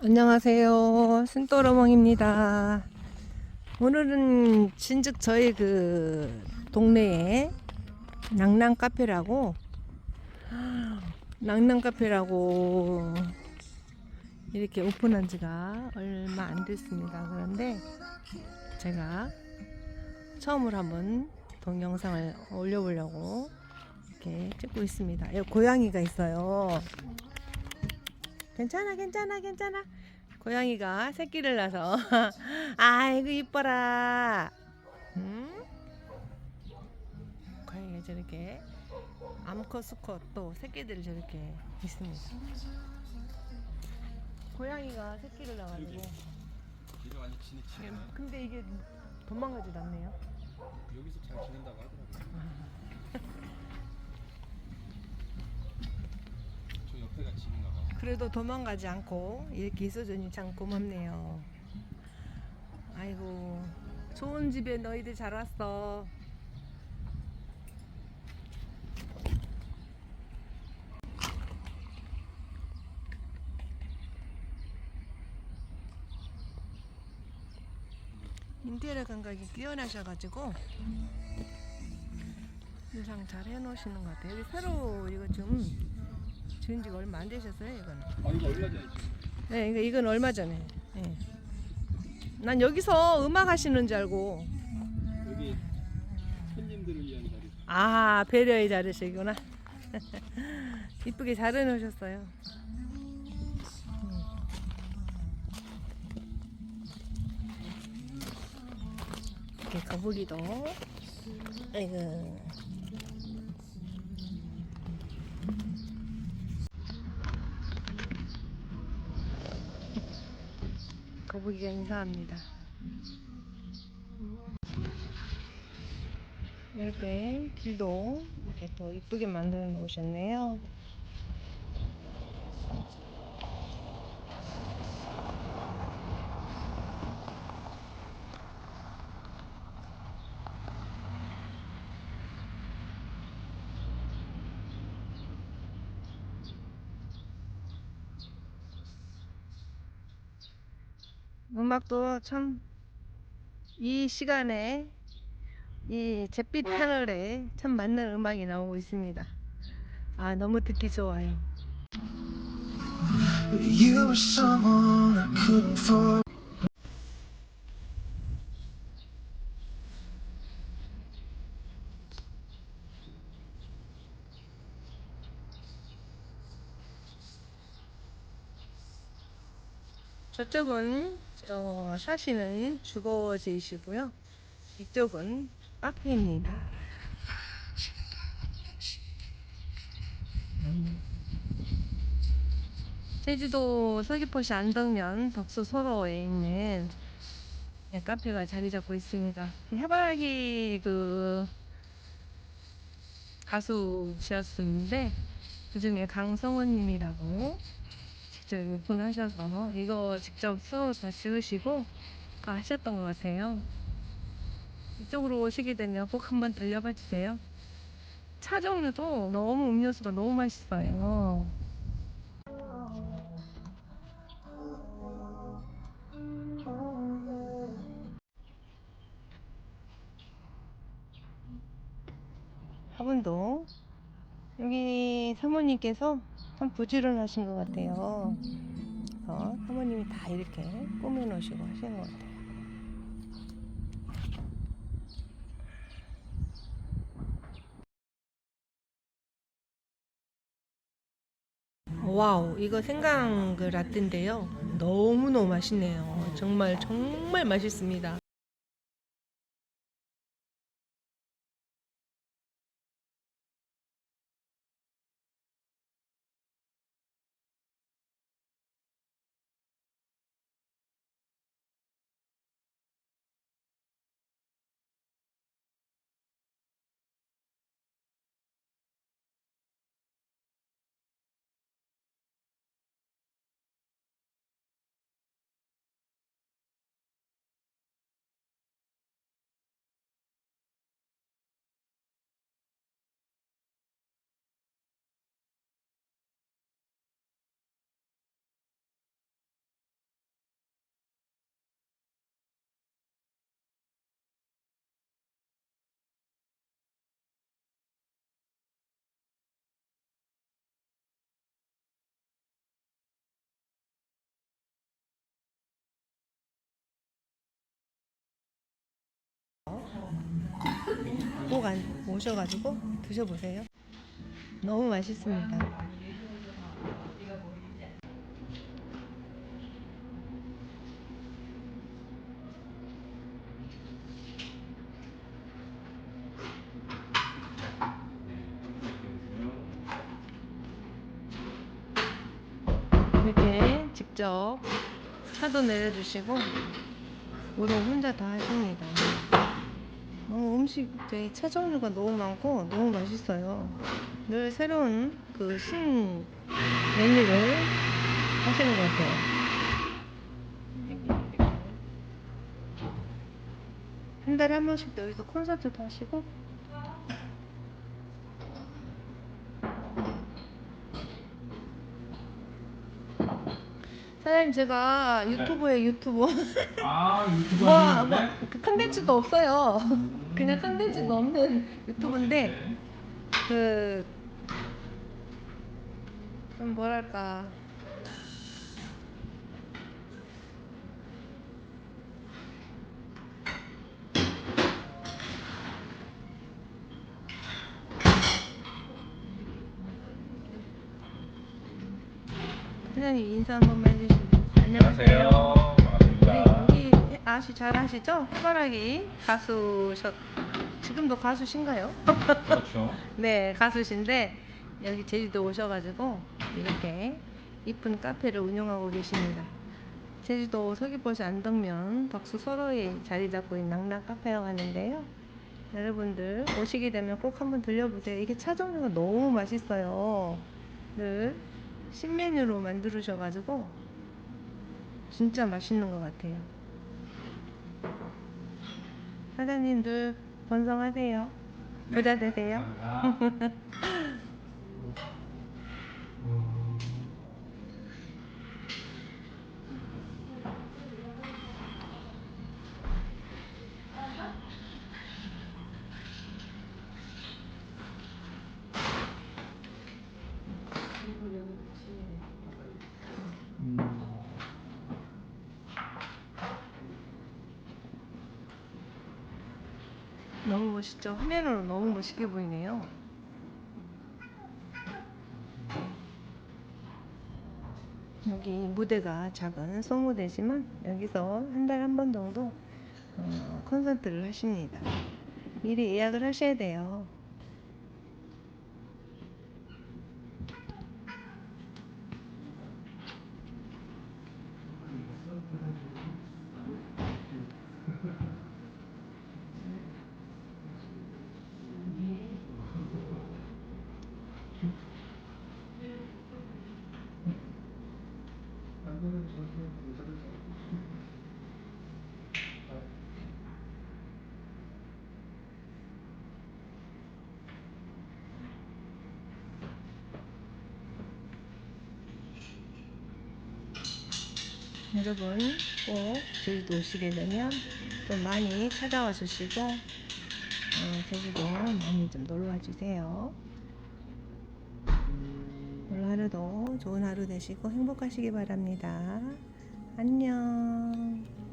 안녕하세요. 순또로몽입니다. 오늘은 진즉 저희 그 동네에 낭낭 카페라고 낭낭 카페라고 이렇게 오픈한 지가 얼마 안 됐습니다. 그런데 제가 처음으로 한번 동영상을 올려보려고 이렇게 찍고 있습니다. 여기 고양이가 있어요. 괜찮아 괜찮아 괜찮아 고양이가 새끼를 낳아서 아이고 이뻐라 응? 고양이가 저렇게 암컷 수컷 또 새끼들이 저렇게 있습니다 고양이가 새끼를 낳아가지고 길을 완전 지내치네. 근데 이게 도망가지도 않네요 여기서 잘 지낸다고 하더라고요. 저 옆에가 집인가 봐. 그래도 도망가지 않고 이렇게 있어주니 참 고맙네요 아이고 좋은 집에 너희들 잘 왔어 인테리어 감각이 뛰어나셔가지고 인상 잘 해놓으시는 것 같아요. 여기 새로 이거 좀 지은 지가 얼마 안 되셨어요, 이거는. 아 이거 얼마 전에 지금 네, 이거 이건 얼마 전에. 예. 난 여기서 음악 하시는 줄 알고. 여기 손님들을 위한 자리. 아, 배려의 자리시구나. 이쁘게 잘 해놓으셨어요. 이렇게 거북이도. 아이고. 거북이가 인사합니다. 이렇게 길도 이렇게 또 이쁘게 만들어 놓으셨네요. 음악도 참 이 시간에 이 잿빛 하늘에 참 맞는 음악이 나오고 있습니다. 아 너무 듣기 좋아요. You were someone I couldn't forget. 저쪽은 어, 사시는 주거지이시고요. 이쪽은 카페입니다. 음. 제주도 서귀포시 안덕면 덕수 소로에 있는 네, 카페가 자리 잡고 있습니다. 해바라기 그 가수시었는데 그 중에 강성원님이라고 직접 오픈하셔서 이거 직접 수업을 지으시고 하셨던 것 같아요. 이쪽으로 오시게 되면 꼭 한번 들려봐 주세요. 차 종류도 너무 음료수가 너무 맛있어요. 화분도 여기 사모님께서 참 부지런하신 것 같아요. 그래서 사모님이 다 이렇게 꾸며놓으시고 하시는 것 같아요. 와우, 이거 생강 그 라떼인데요. 너무너무 맛있네요. 정말 정말 맛있습니다. 꼭 안, 오셔가지고 드셔보세요. 너무 맛있습니다. 이렇게 직접 차도 내려주시고 우동 혼자 다 하십니다. 너무 음식 되게 차 종류가 너무 많고 너무 맛있어요. 늘 새로운 그 신 메뉴를 하시는 것 같아요. 한 달에 한 번씩 여기서 콘서트도 하시고 사장님 제가 유튜브에 유튜브 아 유튜브 뭐, 하는 뭐? 그 컨텐츠도 없어요. 그냥 컨텐츠도 없는 유튜브인데, 그, 좀 뭐랄까. 사장님 인사 한 번만 해주시면. 안녕하세요. 반갑습니다. 네, 여기 아시 잘 아시죠? 해바라기 가수셨 지금도 가수신가요? 그렇죠. 네 가수신데 여기 제주도 오셔가지고 이렇게 이쁜 카페를 운영하고 계십니다. 제주도 서귀포시 안덕면 덕수 서로에 자리 잡고 있는 낙낙 카페라고 하는데요. 여러분들 오시게 되면 꼭 한번 들려보세요. 이게 차 종류가 너무 맛있어요. 늘 신메뉴로 만들으셔가지고 진짜 맛있는 것 같아요. 사장님들 번성하세요. 부자 되세요. 너무 멋있죠? 화면으로 너무 멋있게 보이네요. 여기 무대가 작은 소무대지만 여기서 한달한번 정도 어, 콘서트를 하십니다. 미리 예약을 하셔야 돼요. 여러분 꼭 제주도 오시게 되면 좀 많이 찾아와 주시고 어, 제주도 많이 좀 놀러 와 주세요. 오늘 하루도 좋은 하루 되시고 행복하시기 바랍니다. 안녕.